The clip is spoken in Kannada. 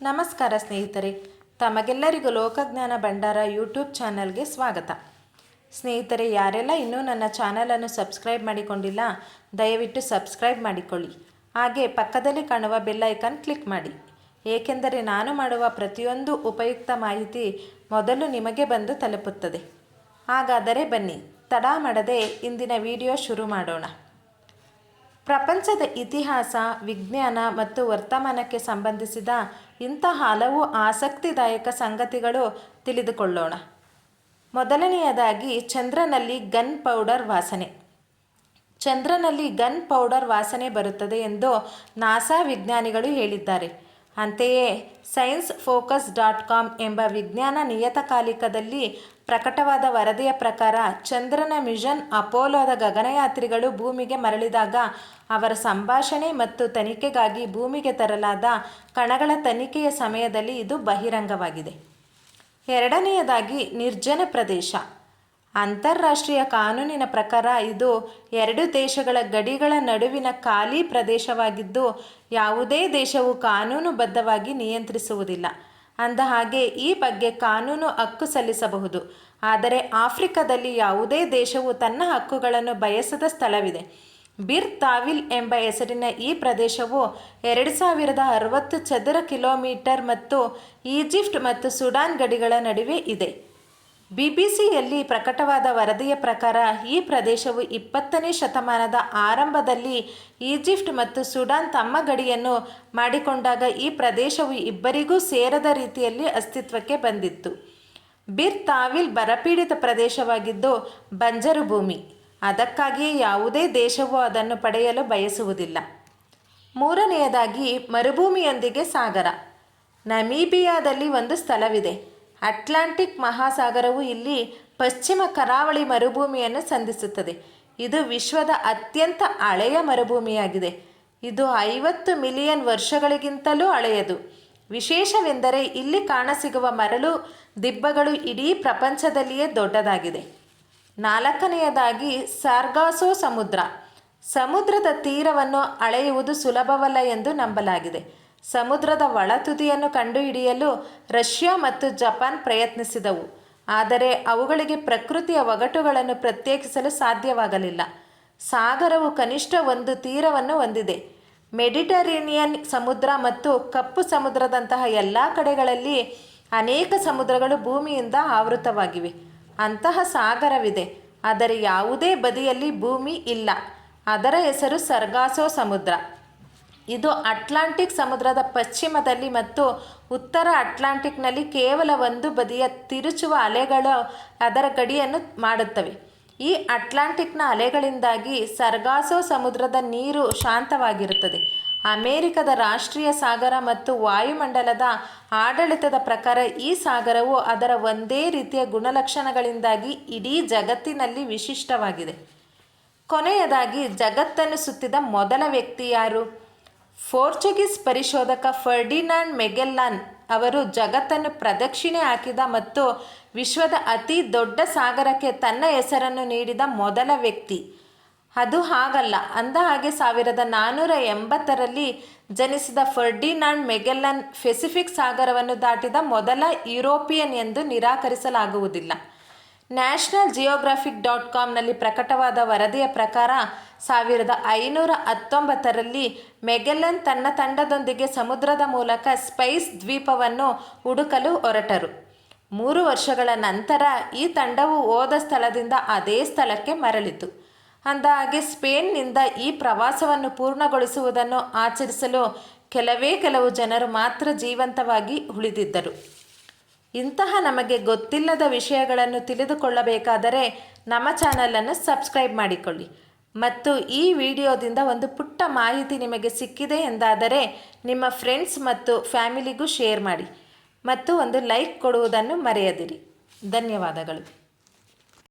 ನಮಸ್ಕಾರ ಸ್ನೇಹಿತರೆ, ತಮಗೆಲ್ಲರಿಗೂ ಲೋಕಜ್ಞಾನ ಭಂಡಾರ ಯೂಟ್ಯೂಬ್ ಚಾನಲ್ಗೆ ಸ್ವಾಗತ. ಸ್ನೇಹಿತರೆ, ಯಾರೆಲ್ಲ ಇನ್ನೂ ನನ್ನ ಚಾನಲನ್ನು ಸಬ್ಸ್ಕ್ರೈಬ್ ಮಾಡಿಕೊಂಡಿಲ್ಲ, ದಯವಿಟ್ಟು ಸಬ್ಸ್ಕ್ರೈಬ್ ಮಾಡಿಕೊಳ್ಳಿ. ಹಾಗೆ ಪಕ್ಕದಲ್ಲಿ ಕಾಣುವ ಬೆಲ್ ಐಕಾನ್ ಕ್ಲಿಕ್ ಮಾಡಿ. ಏಕೆಂದರೆ ನಾನು ಮಾಡುವ ಪ್ರತಿಯೊಂದು ಉಪಯುಕ್ತ ಮಾಹಿತಿ ಮೊದಲು ನಿಮಗೆ ಬಂದು ತಲುಪುತ್ತದೆ. ಹಾಗಾದರೆ ಬನ್ನಿ, ತಡ ಮಾಡದೆ ಇಂದಿನ ವಿಡಿಯೋ ಶುರು ಮಾಡೋಣ. ಪ್ರಪಂಚದ ಇತಿಹಾಸ, ವಿಜ್ಞಾನ ಮತ್ತು ವರ್ತಮಾನಕ್ಕೆ ಸಂಬಂಧಿಸಿದ ಇಂಥ ಹಲವು ಆಸಕ್ತಿದಾಯಕ ಸಂಗತಿಗಳು ತಿಳಿದುಕೊಳ್ಳೋಣ. ಮೊದಲನೆಯದಾಗಿ, ಚಂದ್ರನಲ್ಲಿ ಗನ್ ಪೌಡರ್ ವಾಸನೆ. ಚಂದ್ರನಲ್ಲಿ ಗನ್ ಪೌಡರ್ ವಾಸನೆ ಬರುತ್ತದೆ ಎಂದು ನಾಸಾ ವಿಜ್ಞಾನಿಗಳು ಹೇಳಿದ್ದಾರೆ. ಅಂತೆಯೇ ಸೈನ್ಸ್ ಫೋಕಸ್ ಡಾಟ್ ಕಾಮ್ ಎಂಬ ವಿಜ್ಞಾನ ನಿಯತಕಾಲಿಕದಲ್ಲಿ ಪ್ರಕಟವಾದ ವರದಿಯ ಪ್ರಕಾರ ಚಂದ್ರನ ಮಿಷನ್ ಅಪೋಲೋದ ಗಗನಯಾತ್ರಿಗಳು ಭೂಮಿಗೆ ಮರಳಿದಾಗ ಅವರ ಸಂಭಾಷಣೆ ಮತ್ತು ತನಿಖೆಗಾಗಿ ಭೂಮಿಗೆ ತರಲಾದ ಕಣಗಳ ತನಿಖೆಯ ಸಮಯದಲ್ಲಿ ಇದು ಬಹಿರಂಗವಾಗಿದೆ. ಎರಡನೆಯದಾಗಿ ನಿರ್ಜನ ಪ್ರದೇಶ. ಅಂತಾರಾಷ್ಟ್ರೀಯ ಕಾನೂನಿನ ಪ್ರಕಾರ ಇದು ಎರಡು ದೇಶಗಳ ಗಡಿಗಳ ನಡುವಿನ ಖಾಲಿ ಪ್ರದೇಶವಾಗಿದ್ದು, ಯಾವುದೇ ದೇಶವು ಕಾನೂನುಬದ್ಧವಾಗಿ ನಿಯಂತ್ರಿಸುವುದಿಲ್ಲ. ಅಂದ ಹಾಗೆ ಈ ಬಗ್ಗೆ ಕಾನೂನು ಹಕ್ಕು ಸಲ್ಲಿಸಬಹುದು. ಆದರೆ ಆಫ್ರಿಕಾದಲ್ಲಿ ಯಾವುದೇ ದೇಶವು ತನ್ನ ಹಕ್ಕುಗಳನ್ನು ಬಯಸದ ಸ್ಥಳವಿದೆ. ಬಿರ್ ತಾವಿಲ್ ಎಂಬ ಹೆಸರಿನ ಈ ಪ್ರದೇಶವು ಎರಡು ಸಾವಿರದ ಅರವತ್ತು ಚದರ ಕಿಲೋಮೀಟರ್ ಮತ್ತು ಈಜಿಪ್ಟ್ ಮತ್ತು ಸುಡಾನ್ ಗಡಿಗಳ ನಡುವೆ ಇದೆ. ಬಿಬಿಸಿಯಲ್ಲಿ ಪ್ರಕಟವಾದ ವರದಿಯ ಪ್ರಕಾರ ಈ ಪ್ರದೇಶವು ಇಪ್ಪತ್ತನೇ ಶತಮಾನದ ಆರಂಭದಲ್ಲಿ ಈಜಿಪ್ಟ್ ಮತ್ತು ಸುಡಾನ್ ತಮ್ಮ ಗಡಿಯನ್ನು ಮಾಡಿಕೊಂಡಾಗ ಈ ಪ್ರದೇಶವು ಇಬ್ಬರಿಗೂ ಸೇರದ ರೀತಿಯಲ್ಲಿ ಅಸ್ತಿತ್ವಕ್ಕೆ ಬಂದಿತ್ತು. ಬಿರ್ ತಾವಿಲ್ ಬರಪೀಡಿತ ಪ್ರದೇಶವಾಗಿದ್ದು ಬಂಜರು ಭೂಮಿ. ಅದಕ್ಕಾಗಿಯೇ ಯಾವುದೇ ದೇಶವು ಅದನ್ನು ಪಡೆಯಲು ಬಯಸುವುದಿಲ್ಲ. ಮೂರನೆಯದಾಗಿ ಮರುಭೂಮಿಯೊಂದಿಗೆ ಸಾಗರ. ನಮೀಬಿಯಾದಲ್ಲಿ ಒಂದು ಸ್ಥಳವಿದೆ. ಅಟ್ಲಾಂಟಿಕ್ ಮಹಾಸಾಗರವು ಇಲ್ಲಿ ಪಶ್ಚಿಮ ಕರಾವಳಿ ಮರುಭೂಮಿಯನ್ನು ಸಂಧಿಸುತ್ತದೆ. ಇದು ವಿಶ್ವದ ಅತ್ಯಂತ ಹಳೆಯ ಮರುಭೂಮಿಯಾಗಿದೆ. ಇದು ಐವತ್ತು ಮಿಲಿಯನ್ ವರ್ಷಗಳಿಗಿಂತಲೂ ಹಳೆಯದು. ವಿಶೇಷವೆಂದರೆ ಇಲ್ಲಿ ಕಾಣಸಿಗುವ ಮರಳು, ದಿಬ್ಬಗಳು ಇಡೀ ಪ್ರಪಂಚದಲ್ಲಿಯೇ ದೊಡ್ಡದಾಗಿದೆ. ನಾಲ್ಕನೆಯದಾಗಿ ಸಾರ್ಗಾಸೋ ಸಮುದ್ರ. ಸಮುದ್ರದ ತೀರವನ್ನು ಅಳೆಯುವುದು ಸುಲಭವಲ್ಲ ಎಂದು ನಂಬಲಾಗಿದೆ. ಸಮುದ್ರದ ಒಳತುದಿಯನ್ನು ಕಂಡುಹಿಡಿಯಲು ರಷ್ಯಾ ಮತ್ತು ಜಪಾನ್ ಪ್ರಯತ್ನಿಸಿದವು. ಆದರೆ ಅವುಗಳಿಗೆ ಪ್ರಕೃತಿಯ ಒಗಟುಗಳನ್ನು ಪ್ರತ್ಯೇಕಿಸಲು ಸಾಧ್ಯವಾಗಲಿಲ್ಲ. ಸಾಗರವು ಕನಿಷ್ಠ ಒಂದು ತೀರವನ್ನು ಹೊಂದಿದೆ. ಮೆಡಿಟರೇನಿಯನ್ ಸಮುದ್ರ ಮತ್ತು ಕಪ್ಪು ಸಮುದ್ರದಂತಹ ಎಲ್ಲ ಕಡೆಗಳಲ್ಲಿ ಅನೇಕ ಸಮುದ್ರಗಳು ಭೂಮಿಯಿಂದ ಆವೃತವಾಗಿವೆ. ಅಂತಹ ಸಾಗರವಿದೆ. ಆದರೆ ಯಾವುದೇ ಬದಿಯಲ್ಲಿ ಭೂಮಿ ಇಲ್ಲ. ಅದರ ಹೆಸರು ಸರ್ಗಾಸೋ ಸಮುದ್ರ. ಇದು ಅಟ್ಲಾಂಟಿಕ್ ಸಮುದ್ರದ ಪಶ್ಚಿಮದಲ್ಲಿ ಮತ್ತು ಉತ್ತರ ಅಟ್ಲಾಂಟಿಕ್ನಲ್ಲಿ ಕೇವಲ ಒಂದು ಬದಿಯ ತಿರುಚುವ ಅಲೆಗಳು ಅದರ ಗಡಿಯನ್ನು ಮಾಡುತ್ತವೆ. ಈ ಅಟ್ಲಾಂಟಿಕ್ನ ಅಲೆಗಳಿಂದಾಗಿ ಸರ್ಗಾಸೋ ಸಮುದ್ರದ ನೀರು ಶಾಂತವಾಗಿರುತ್ತದೆ. ಅಮೆರಿಕದ ರಾಷ್ಟ್ರೀಯ ಸಾಗರ ಮತ್ತು ವಾಯುಮಂಡಲದ ಆಡಳಿತದ ಪ್ರಕಾರ ಈ ಸಾಗರವು ಅದರ ಒಂದೇ ರೀತಿಯ ಗುಣಲಕ್ಷಣಗಳಿಂದಾಗಿ ಇಡೀ ಜಗತ್ತಿನಲ್ಲಿ ವಿಶಿಷ್ಟವಾಗಿದೆ. ಕೊನೆಯದಾಗಿ ಜಗತ್ತನ್ನು ಸುತ್ತಿದ ಮೊದಲ ವ್ಯಕ್ತಿ ಯಾರು? ಪೋರ್ಚುಗೀಸ್ ಪರಿಶೋಧಕ ಫರ್ಡಿನಾಂಡ್ ಮೆಗೆಲ್ಲಾನ್ ಅವರು ಜಗತ್ತನ್ನು ಪ್ರದಕ್ಷಿಣೆ ಹಾಕಿದ ಮತ್ತು ವಿಶ್ವದ ಅತಿ ದೊಡ್ಡ ಸಾಗರಕ್ಕೆ ತನ್ನ ಹೆಸರನ್ನು ನೀಡಿದ ಮೊದಲ ವ್ಯಕ್ತಿ. ಅದು ಹಾಗಲ್ಲ. ಅಂದ ಹಾಗೆ ಸಾವಿರದ ನಾನ್ನೂರ ಎಂಬತ್ತರಲ್ಲಿ ಜನಿಸಿದ ಫರ್ಡಿನಾಂಡ್ ಮೆಗೆಲ್ಲನ್ ಪೆಸಿಫಿಕ್ ಸಾಗರವನ್ನು ದಾಟಿದ ಮೊದಲ ಯುರೋಪಿಯನ್ ಎಂದು ನಿರಾಕರಿಸಲಾಗುವುದಿಲ್ಲ. ನ್ಯಾಷನಲ್ ಜಿಯೋಗ್ರಾಫಿಕ್ ಡಾಟ್ ಕಾಮ್ನಲ್ಲಿ ಪ್ರಕಟವಾದ ವರದಿಯ ಪ್ರಕಾರ ಸಾವಿರದ ಐನೂರ ಹತ್ತೊಂಬತ್ತರಲ್ಲಿ ಮೆಗೆಲನ್ ತನ್ನ ತಂಡದೊಂದಿಗೆ ಸಮುದ್ರದ ಮೂಲಕ ಸ್ಪೈಸ್ ದ್ವೀಪವನ್ನು ಹುಡುಕಲು ಹೊರಟರು. ಮೂರು ವರ್ಷಗಳ ನಂತರ ಈ ತಂಡವು ಹೋದ ಸ್ಥಳದಿಂದ ಅದೇ ಸ್ಥಳಕ್ಕೆ ಮರಳಿತು. ಅಂದಹಾಗೆ ಸ್ಪೇನ್ನಿಂದ ಈ ಪ್ರವಾಸವನ್ನು ಪೂರ್ಣಗೊಳಿಸುವುದನ್ನು ಆಚರಿಸಲು ಕೆಲವೇ ಕೆಲವು ಜನರು ಮಾತ್ರ ಜೀವಂತವಾಗಿ ಉಳಿದಿದ್ದರು. ಇಂತಹ ನಮಗೆ ಗೊತ್ತಿಲ್ಲದ ವಿಷಯಗಳನ್ನು ತಿಳಿದುಕೊಳ್ಳಬೇಕಾದರೆ ನಮ್ಮ ಚಾನಲನ್ನು ಸಬ್ಸ್ಕ್ರೈಬ್ ಮಾಡಿಕೊಳ್ಳಿ. ಮತ್ತು ಈ ವಿಡಿಯೋದಿಂದ ಒಂದು ಪುಟ್ಟ ಮಾಹಿತಿ ನಿಮಗೆ ಸಿಕ್ಕಿದೆ ಎಂದಾದರೆ ನಿಮ್ಮ ಫ್ರೆಂಡ್ಸ್ ಮತ್ತು ಫ್ಯಾಮಿಲಿಗೂ ಶೇರ್ ಮಾಡಿ. ಮತ್ತು ಒಂದು ಲೈಕ್ ಕೊಡುವುದನ್ನು ಮರೆಯದಿರಿ. ಧನ್ಯವಾದಗಳು.